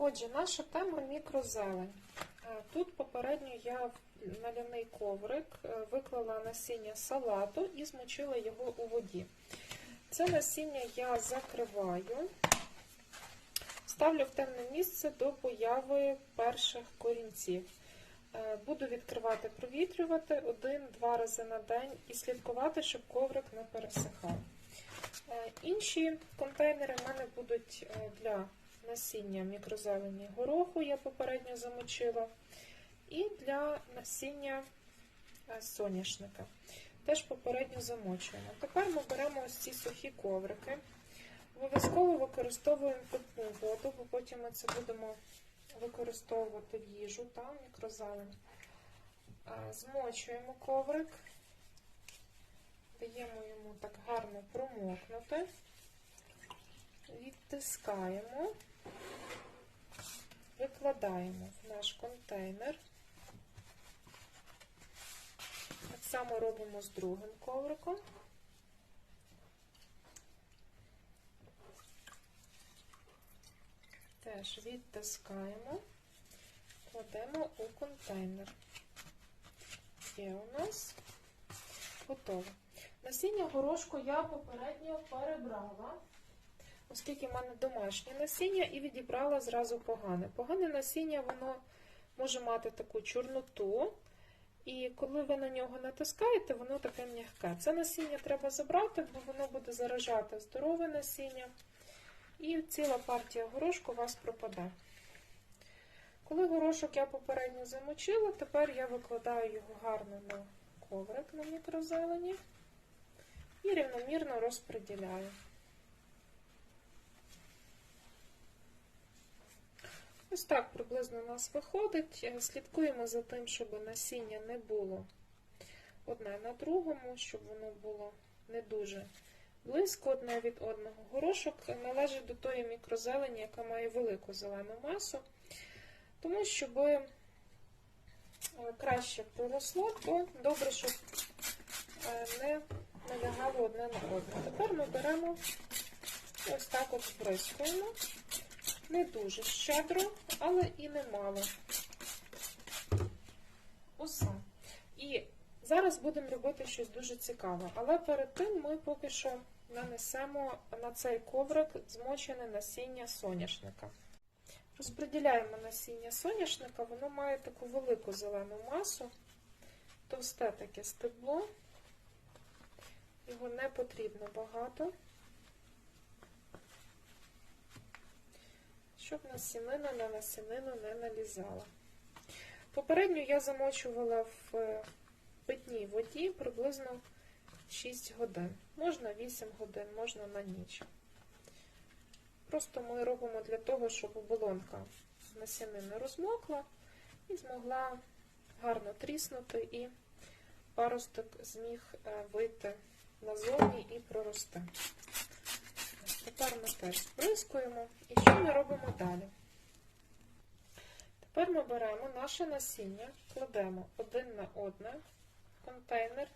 Отже, наша тема мікрозелень. Е, Тут попередньо я наляний коврик е, виклала насіння салату і змочила його у воді. Це насіння я закриваю, ставлю в темне місце до появи перших корінців. Е, Буду відкривати, провітрювати один-два рази на день і слідкувати, щоб коврик не пересихав. Інші контейнери в мене будуть для насіння мікрозелені гороху, я попередньо замочила, і для насіння е, соняшника. Теж попередньо замочуємо. Тепер ми беремо ось ці сухі коврики. Обов'язково використовуємо питну воду, бо потім ми це будемо використовувати в їжу та мікрозелень. Е, Змочуємо коврик, даємо йому так гарно промокнути, відтискаємо, викладаємо в наш контейнер. Так само робимо з другим ковриком. Теж відтискаємо, кладемо у контейнер. Є у нас готово. Насіння горошку я попередньо перебрала, оскільки в мене домашнє насіння, і відібрала зразу погане. Погане насіння, воно може мати таку чорноту, і коли ви на нього натискаєте, воно таке м'яке. Це насіння треба забрати, бо воно буде заражати здорове насіння. І ціла партія горошку у вас пропаде. Коли горошок я попередньо замочила, тепер я викладаю його гарно на коврик на мікрозелені і рівномірно розподіляю. Ось так приблизно у нас виходить. Слідкуємо за тим, щоб насіння не було одне на другому, щоб воно було не дуже близько одне від одного. Горошок належить до тої мікрозелені, яка має велику зелену масу. Тому, щоб краще проросло, то добре, щоб не налягало одне на одне. Тепер ми беремо ось так от сприскуємо. Не дуже щедро, але і не мало. Усе. І зараз будемо робити щось дуже цікаве. Але перед тим ми поки що нанесемо на цей коврик змочене насіння соняшника. Розподіляємо насіння соняшника, воно має таку велику зелену масу, товсте таке стебло, його не потрібно багато, щоб насінина на насінину не налізала. Попередньо я замочувала в питній воді приблизно 6 годин. Можна 8 годин, можна на ніч. Просто ми робимо для того, щоб оболонка насінини розмокла і змогла гарно тріснути, і паросток зміг вийти назовні і прорости. Тепер ми теж сприскуємо. І що ми робимо далі? Тепер ми беремо наше насіння, кладемо один на одне контейнер.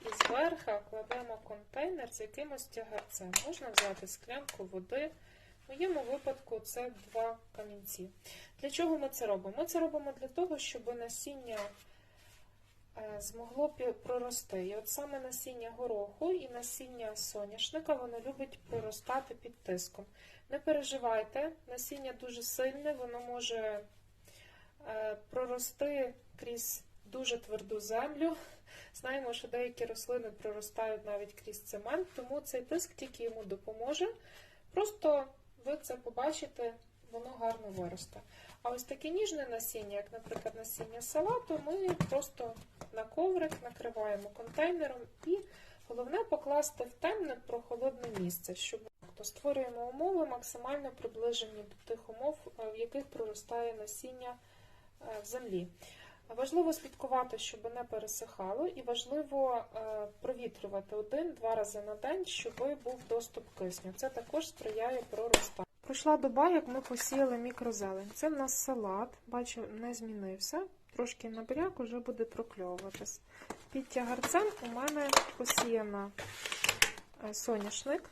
І зверху кладемо контейнер з якимось тягарцем. Можна взяти склянку води. В моєму випадку це два камінці. Для чого ми це робимо? Ми це робимо для того, щоб насіння змогло прорости. І от саме насіння гороху і насіння соняшника, воно любить проростати під тиском. Не переживайте, насіння дуже сильне, воно може прорости крізь дуже тверду землю. Знаємо, що деякі рослини проростають навіть крізь цемент, тому цей тиск тільки йому допоможе. Просто ви це побачите, воно гарно виросте. А ось таке ніжне насіння, як, наприклад, насіння салату, ми просто на коврик накриваємо контейнером і головне покласти в темне прохолодне місце, щоб то створюємо умови максимально приближені до тих умов, в яких проростає насіння в землі. Важливо слідкувати, щоб не пересихало, і важливо провітрювати один-два рази на день, щоб був доступ кисню. Це також сприяє проростанню. Пройшла доба, як ми посіяли мікрозелень. Це в нас салат, бачу, не змінився. Трошки набряк уже буде прокльовуватись. Під тягарцем у мене посіяна соняшник.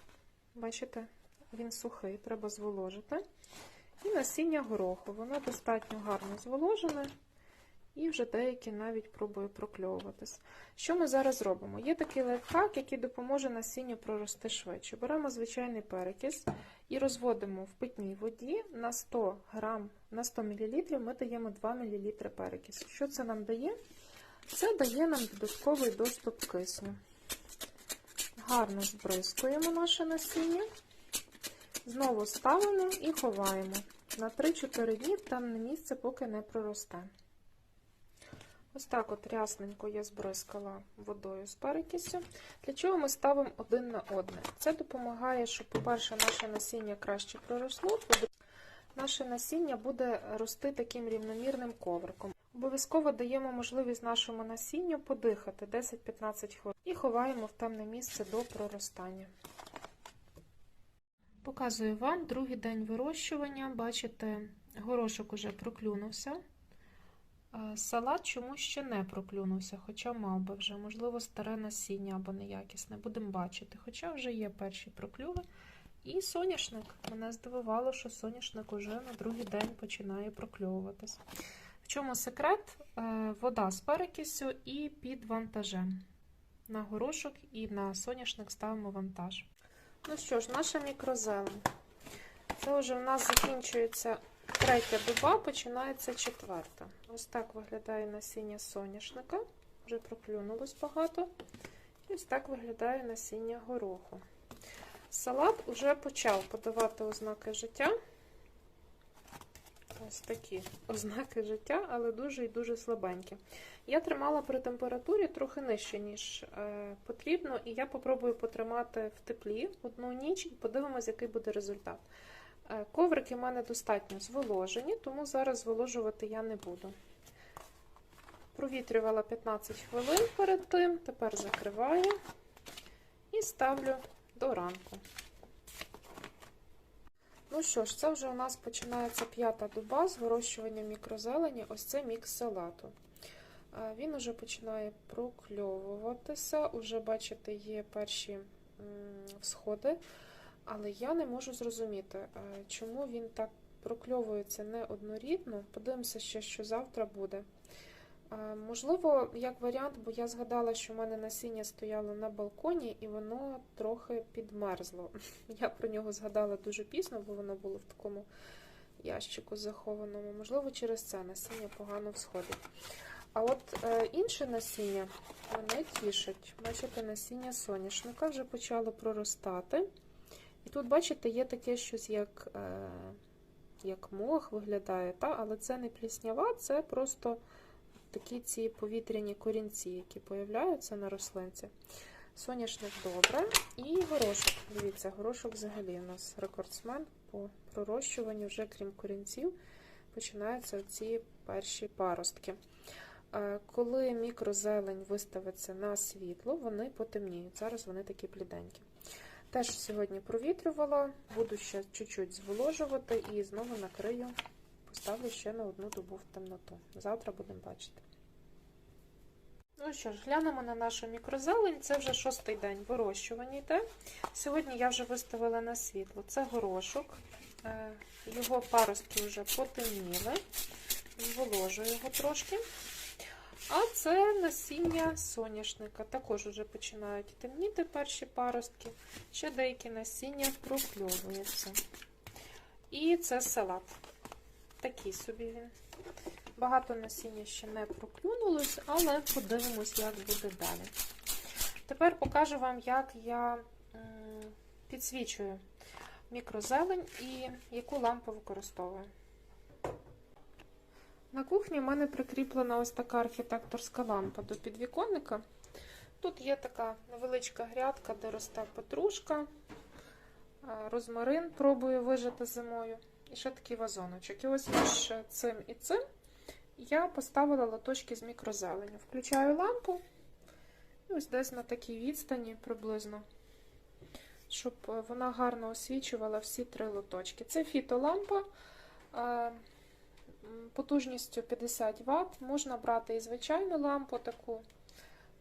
Бачите, він сухий, треба зволожити. І насіння гороху. Воно достатньо гарно зволожене. І вже деякі навіть пробує прокльовуватись. Що ми зараз робимо? Є такий лайфхак, який допоможе насінню прорости швидше. Беремо звичайний перекис і розводимо в питній воді на 100 грам на 100 мл ми даємо 2 мл перекису. Що це нам дає? Це дає нам додатковий доступ кисню. Гарно збризкуємо наше насіння, знову ставимо і ховаємо. На 3-4 дні там на місце, поки не проросте. Ось так от рясненько я збризкала водою з перекисю. Для чого ми ставимо один на одне? Це допомагає, щоб, по-перше, наше насіння краще проросло, наше насіння буде рости таким рівномірним ковриком. Обов'язково даємо можливість нашому насінню подихати 10-15 хвилин і ховаємо в темне місце до проростання. Показую вам другий день вирощування. Бачите, горошок уже проклюнувся. Салат чомусь ще не проклюнувся, хоча мав би вже, можливо, старе насіння або неякісне. Будемо бачити. Хоча вже є перші проклюви. І соняшник. Мене здивувало, що соняшник уже на другий день починає прокльовуватись. В чому секрет? Вода з перекисю і під вантажем. На горошок і на соняшник ставимо вантаж. Ну що ж, наша мікрозелень. Це вже в нас закінчується третя доба, починається четверта. Ось так виглядає насіння соняшника. Вже проклюнулось багато. І ось так виглядає насіння гороху. Салат вже почав подавати ознаки життя. Ось такі ознаки життя, але дуже і дуже слабенькі. Я тримала при температурі трохи нижче, ніж е, потрібно, і я попробую потримати в теплі одну ніч і подивимось, який буде результат. Е, коврики в мене достатньо зволожені, тому зараз зволожувати я не буду. Провітрювала 15 хвилин перед тим, тепер закриваю і ставлю до ранку. Ну що ж, це вже у нас починається п'ята доба з вирощування мікрозелені. Ось це мікс салату. Він уже починає прокльовуватися, уже, бачите, є перші всходи. Але я не можу зрозуміти, чому він так прокльовується неоднорідно. Подивимося ще, що завтра буде. Можливо, як варіант, бо я згадала, що в мене насіння стояло на балконі і воно трохи підмерзло. Я про нього згадала дуже пізно, бо воно було в такому ящику захованому. Можливо, через це насіння погано всходить. А от е, інше насіння мене тішить. Бачите, насіння соняшника вже почало проростати. І тут, бачите, є таке щось, як е, як мох виглядає, та? але це не пліснява, це просто такі ці повітряні корінці, які появляються на рослинці. Соняшник добре. І горошок. Дивіться, горошок взагалі у нас рекордсмен по пророщуванню, вже крім корінців, починаються ці перші паростки. Е, коли мікрозелень виставиться на світло, вони потемніють. Зараз вони такі бліденькі. Теж сьогодні провітрювала, буду ще чуть-чуть зволожувати і знову накрию, поставлю ще на одну добу в темноту. Завтра будемо бачити. Ну що ж, глянемо на нашу мікрозелень. Це вже шостий день вирощування йде. Сьогодні я вже виставила на світло. Це горошок, е, його паростки вже потемніли, зволожую його трошки. А це насіння соняшника. Також вже починають темніти перші паростки, ще деякі насіння прокльовуються. І це салат. Такий собі він. Багато насіння ще не проклюнулось, але подивимось, як буде далі. Тепер покажу вам, як я підсвічую мікрозелень і яку лампу використовую. На кухні в мене прикріплена ось така архітекторська лампа до підвіконника. Тут є така невеличка грядка, де росте петрушка, розмарин пробую вижити зимою. І ще такий вазоночок. І ось між цим і цим я поставила лоточки з мікрозеленю. Включаю лампу, і ось десь на такій відстані приблизно, щоб вона гарно освічувала всі три лоточки. Це фітолампа потужністю 50 Вт. Можна брати і звичайну лампу таку,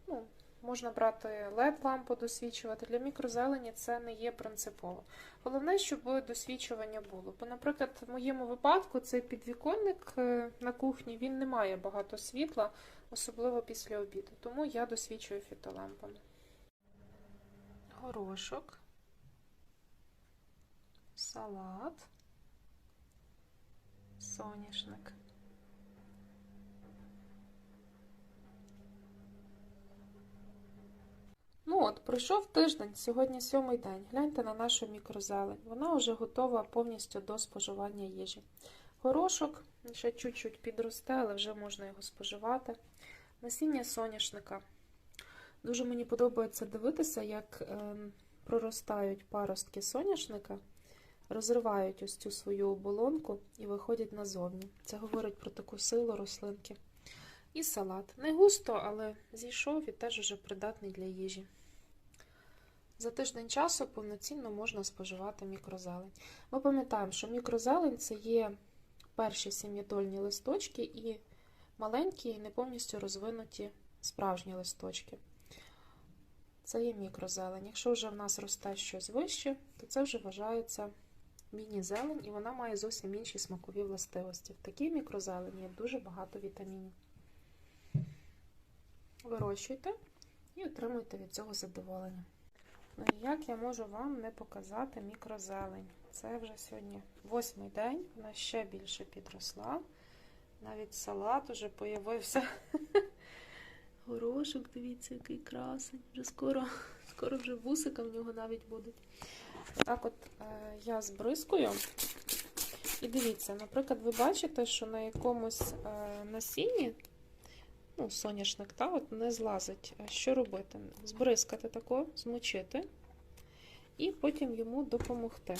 ну, можна брати LED-лампу досвічувати. Для мікрозелені це не є принципово. Головне, щоб досвічування було. Бо, наприклад, в моєму випадку цей підвіконник е, на кухні він не має багато світла, особливо після обіду. Тому я досвічую фітолампами. Горошок, салат, соняшник. Ну от, пройшов тиждень, сьогодні сьомий день. Гляньте на нашу мікрозелень. Вона вже готова повністю до споживання їжі. Горошок ще чуть-чуть підросте, але вже можна його споживати. Насіння соняшника. Дуже мені подобається дивитися, як е, проростають паростки соняшника, розривають ось цю свою оболонку і виходять назовні. Це говорить про таку силу рослинки. І салат. Не густо, але зійшов і теж уже придатний для їжі. За тиждень часу повноцінно можна споживати мікрозелень. Ми пам'ятаємо, що мікрозелень це є перші сім'ядольні листочки і маленькі, і не повністю розвинуті справжні листочки. Це є мікрозелень. Якщо вже в нас росте щось вище, то це вже вважається міні-зелень, і вона має зовсім інші смакові властивості. В такій мікрозелені є дуже багато вітамінів. Вирощуйте і отримуйте від цього задоволення. Ну і як я можу вам не показати мікрозелень? Це вже сьогодні восьмий день, вона ще більше підросла. Навіть салат уже появився. Горошок, дивіться, який красень. Вже скоро, скоро вже вусика в нього навіть будуть. Так от е, я збризкую. І дивіться, наприклад, ви бачите, що на якомусь е, насінні ну, соняшник, та, от не злазить. Що робити? Збризкати тако, змочити і потім йому допомогти.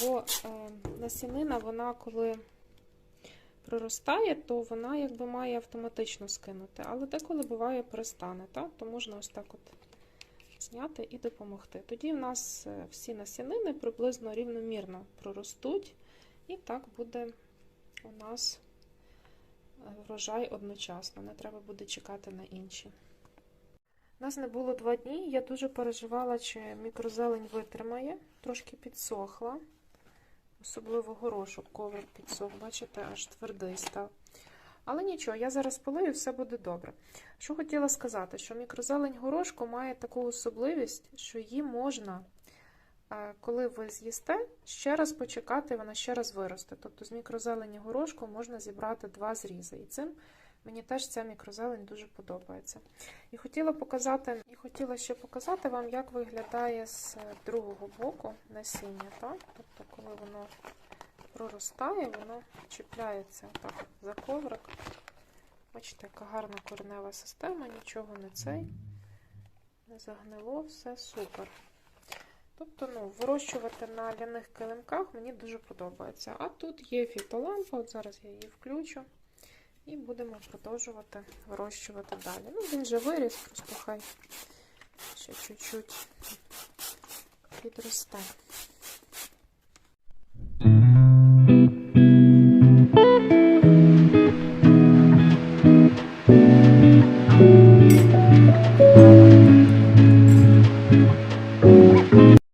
Бо е, насінина, вона коли проростає, то вона якби має автоматично скинути. Але деколи буває перестане, та? то можна ось так от зняти і допомогти. Тоді в нас е, всі насінини приблизно рівномірно проростуть, і так буде у нас врожай одночасно, не треба буде чекати на інші. У Нас не було два дні, я дуже переживала, чи мікрозелень витримає, трошки підсохла, особливо горошок, коврик підсох, бачите, аж твердий став. Але нічого, я зараз полию, все буде добре. Що хотіла сказати, що мікрозелень горошку має таку особливість, що її можна коли ви з'їсте, ще раз почекати, вона ще раз виросте. Тобто з мікрозелені горошку можна зібрати два зрізи. І цим мені теж ця мікрозелень дуже подобається. І хотіла показати, і хотіла ще показати вам, як виглядає з другого боку насіння. Так? Тобто, коли воно проростає, воно чіпляється так за коврик. Бачите, яка гарна коренева система, нічого не цей, не загнило, все супер. Тобто, ну, вирощувати на ляних килимках мені дуже подобається. А тут є фітолампа, от зараз я її включу. І будемо продовжувати вирощувати далі. Ну, він вже виріс, просто хай ще чуть-чуть підросте.